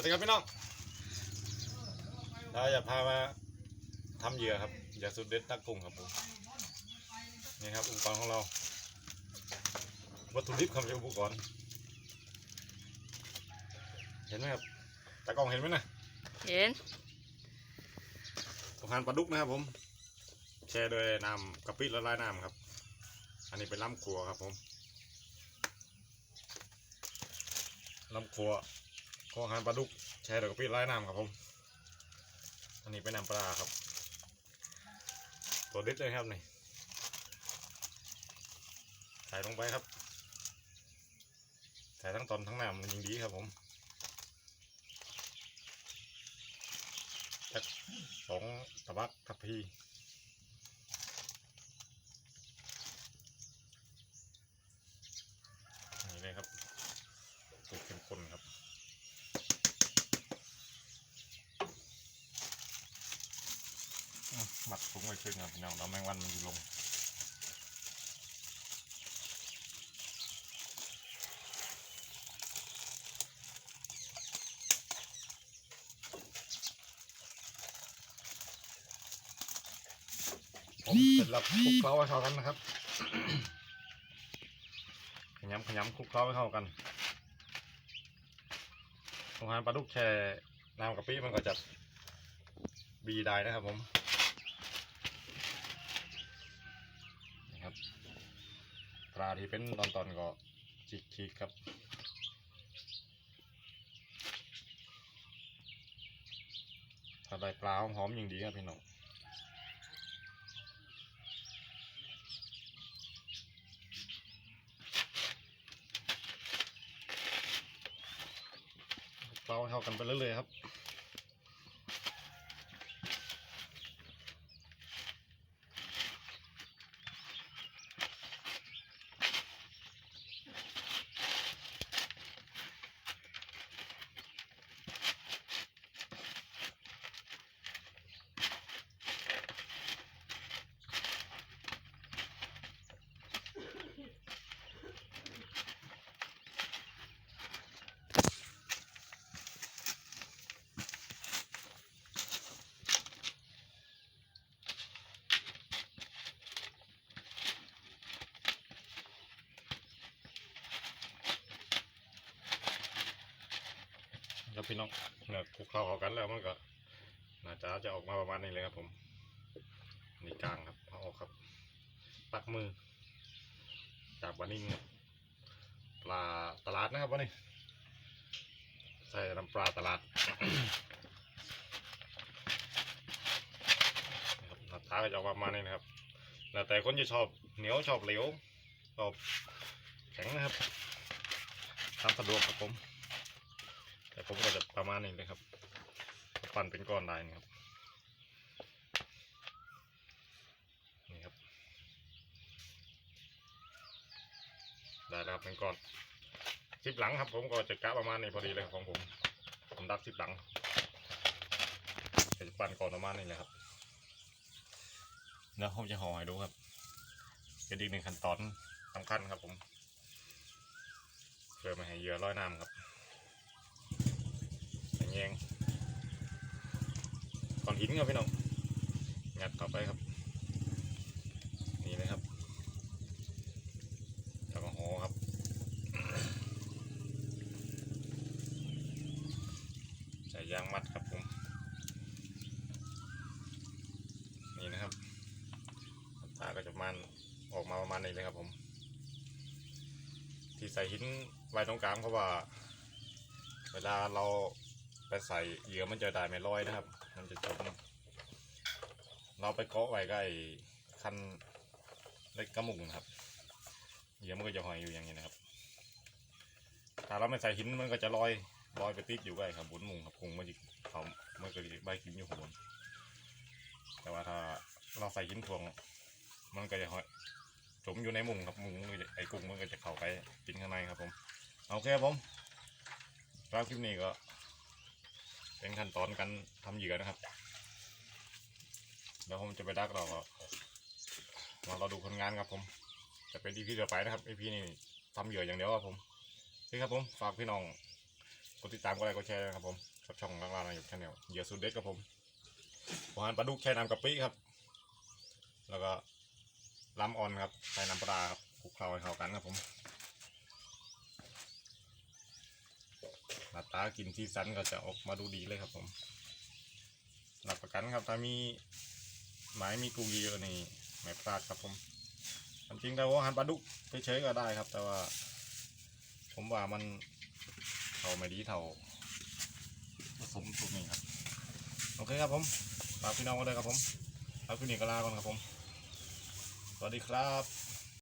วัสดีครับพี่น้องเราจะพามาทำเหยื่อครับเหยื่อสุดเด็ดตักกุ้งครับผมนี่ครับอุปกรณ์ของเรา วัตถุดิบครับเป็นอุปกรณ์เห็นไหมครับตากล้องเห็นไหมนะเห็นสะพานปลาดุกนะครับผมแช่ด้วยน้ำกะปิละลายน้ำครับ อันนี้เป็นล้ำครัวครับผมล้ำครัว ของอาหารปลาดุกแช่ด้วยกะปิละลายน้ำครับผม อันนี้เป็นน้ำปลาครับ ตัวเด็ดเลยครับนี่ใส่ลงไปครับใส่ทั้งตอนทั้งน้ำมันยิงดีครับผมสองตะบักทัพพีนี่เลยครับสูตรเข้มข้นครับ อืม หมักถุงไว้ครึ่งครับพี่น้องเราแมงวันมันอยู่ลงผมเสร็จแล้วคลุกเคล้าให้เข้ากันนะครับ ขยำขยำคลุกเคล้าให้เข้ากันอาหารปลาดุกแช่น้ำกะปิมันก็จะบีได้นะครับผม ครับปลาที่เป็นตอนตอนก็จิกทีครับถ้าได้ปลาหอมๆอย่างดีครับพี่น้องเปลาเข้ากันไปเรื่อยๆครับ แล้วพี่น้องเนื้อคลุกเข้าเข้ากันแล้วมันก็น่าจะจะออกมาประมาณนี้เลยครับผมนี่กลางครับเอาออกครับ ปักมือจากวันนี้ปลาตลาดนะครับวันนี้ใส่น้ำปลาตลาดหน้าตาก็จะออกมาประมาณนี้นะครับแล้วแต่คนจะชอบเหนียวชอบเหลวชอบแข็งนะครับตามสะดวกครับผม แต่ผมก็จะประมาณนี้เลยครับ ปั่นเป็นก้อนได้นะครับ นี่ครับ ได้แล้วครับเป็นก้อนสิบหลังครับ ผมก็จะกะประมาณนี้พอดีเลยครับของผม ผมดักสิบหลังจะปั่นก่อนประมาณนี้เลยครับแล้วผมจะห่อให้ดูครับเป็นอีกหนึ่งขั้นตอนสำคัญครับผมเพื่อไม่ให้เหยื่อลอยน้ำครับ แยงก้อนหินครับพี่น้องงัดเข้าไปครับ นี่เลยครับแล้วก็ห่อครับใส่ยางมัดครับผมนี่นะครับตาก็จะมันออกมาประมาณนี้เลยครับผม ที่ใส่หินไว้ตรงกลางเพราะว่า เวลาเรา ไปใส่เหยื่อมันจะได้ไม่ลอยนะครับ มันจะจมเราไปเกาะไว้ใกล้คันเล็กกระมุงนะครับเหยื่อมันก็จะหอยอยู่อย่างนี้นะครับ ถ้าเราไม่ใส่หินมันก็จะลอยลอยไปติดอยู่ใกล้ครับบนมุงครับมุงมันจะเขามันก็จะใบกินอยู่ข้างบนแต่ว่าถ้าเราใส่หินถ่วง มันก็จะหอยจมอยู่ในมุงครับมุงไอ้กุ้งมันก็จะเข้าไปกินข้างในครับผม โอเคครับผมรับคลิปนี้ก็ เป็นขั้นตอนการทำเหยื่อนะครับเดี๋ยวผมจะไปดักเราก็มาเราดูผลงานครับผม จะเป็นดีพีเดียวไปนะครับไอพีนี่ทำเหยื่ออย่างเดียวครับผมนี่ครับผมฝากพี่น้องกดติดตามกดไลค์กดแชร์นะครับผมกับช่องล่างล่างอยู่ชาแนลเหยื่อสุดเด็ดครับผมอาหารปลาดุกแช่น้ำกะปิครับ แล้วก็ล้ำออนครับใส่น้ำปลาครับคลุกเคล้าให้เข้ากันครับผม หน้าตากินที่สันก็จะออกมาดูดีเลยครับผมรับประกันครับถ้ามีหมายมีกุ้งเยอะนี่ไม่พลาดครับผมจริงแต่ว่าหารปลาดุกเฉยๆก็ได้ครับ แต่ว่า ผมว่ามันเท่าไม่ดีเท่าผสมสูตรนี้ครับโอเคครับผมฝากพี่น้องไว้เลยครับผมฝากพี่นี่ก็ลาก่อนครับผม สวัสดีครับ